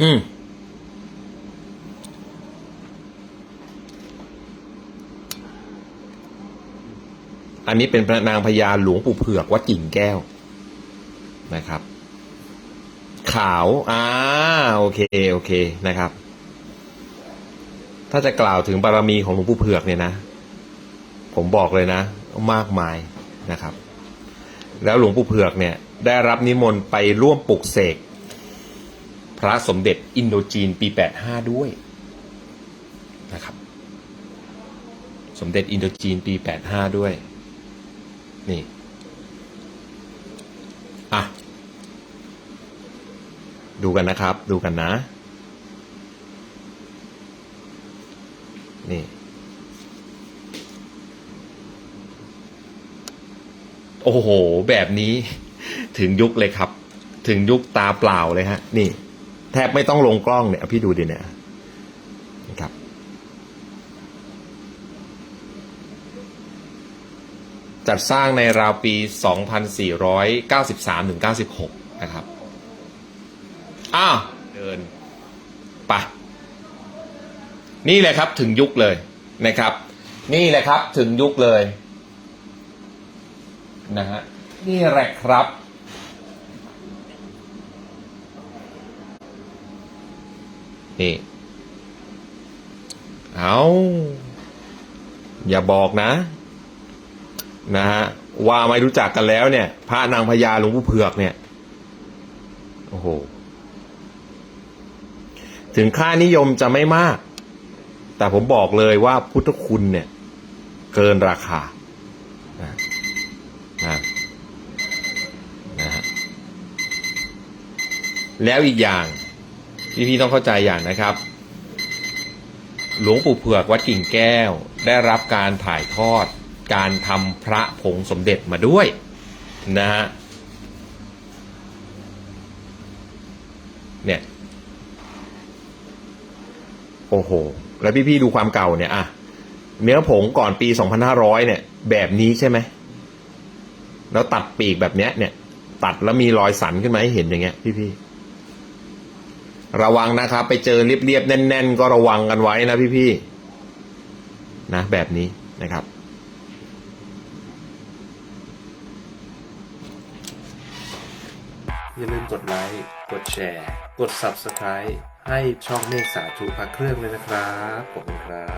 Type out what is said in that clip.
อืมอันนี้เป็นพระนางพญาหลวงปู่เผือกวัดกิ่งแก้วนะครับ ขาวอ่าโอเคโอเคนะครับ ถ้าจะกล่าวถึงบารมีของหลวงปู่เผือกเนี่ยนะ ผมบอกเลยนะ มากมายนะครับ แล้วหลวงปู่เผือกเนี่ย ได้รับนิมนต์ไปร่วมปลุกเสก พระสมเด็จอินโดจีนปี 85 ด้วยนะครับ สมเด็จอินโดจีนปี 85 ด้วย นี่ อะ ดูกันนะครับ ดูกันนะ นี่ โอ้โห แบบนี้ถึงยุคเลยครับถึงยุคตาเปล่าเลยฮะ นี่ แทบไม่ต้องลงกล้องเนี่ยพี่ดูดิเนี่ยนะครับ จัดสร้างในราวปี 2493ถึง96 นะครับ อ้าว เดินปะนี่แหละครับถึงยุคเลยนะครับ นี่แหละครับถึงยุคเลยนะฮะนี่แหละครับ นี่ เอาอย่าบอกนะ นะฮะว่าไม่รู้จักกันแล้วเนี่ย พระนางพญาหลวงปู่เผือกเนี่ย โอ้โห ถึงค่านิยมจะไม่มาก แต่ผมบอกเลยว่าพุทธคุณเนี่ย เกินราคานะนะนะฮะแล้วอีกอย่าง พี่พี่ๆต้องเข้าใจอย่างนะครับ หลวงปู่เผือกวัดกิ่งแก้ว ได้รับการถ่ายทอด การทำพระผงสมเด็จมาด้วยนะฮะเนี่ยโอ้โห แล้วพี่ๆดูความเก่าเนี่ยอะเนื้อผงก่อนปี 2500 เนี่ย แบบนี้ใช่ไหม แล้วตัดปีกแบบเนี้ยเนี่ย ตัดแล้วมีรอยสันขึ้นมาให้เห็นอย่างเงี้ยพี่ๆ ระวังนะครับ ไปเจอเรียบๆแน่น ๆ ก็ระวังกันไว้นะพี่ๆนะแบบนี้นะครับ อย่าลืมกดไลค์ กดแชร์ กด Subscribe ให้ช่องเมฆสาธุพักเครื่องเลยนะครับ ขอบคุณครับ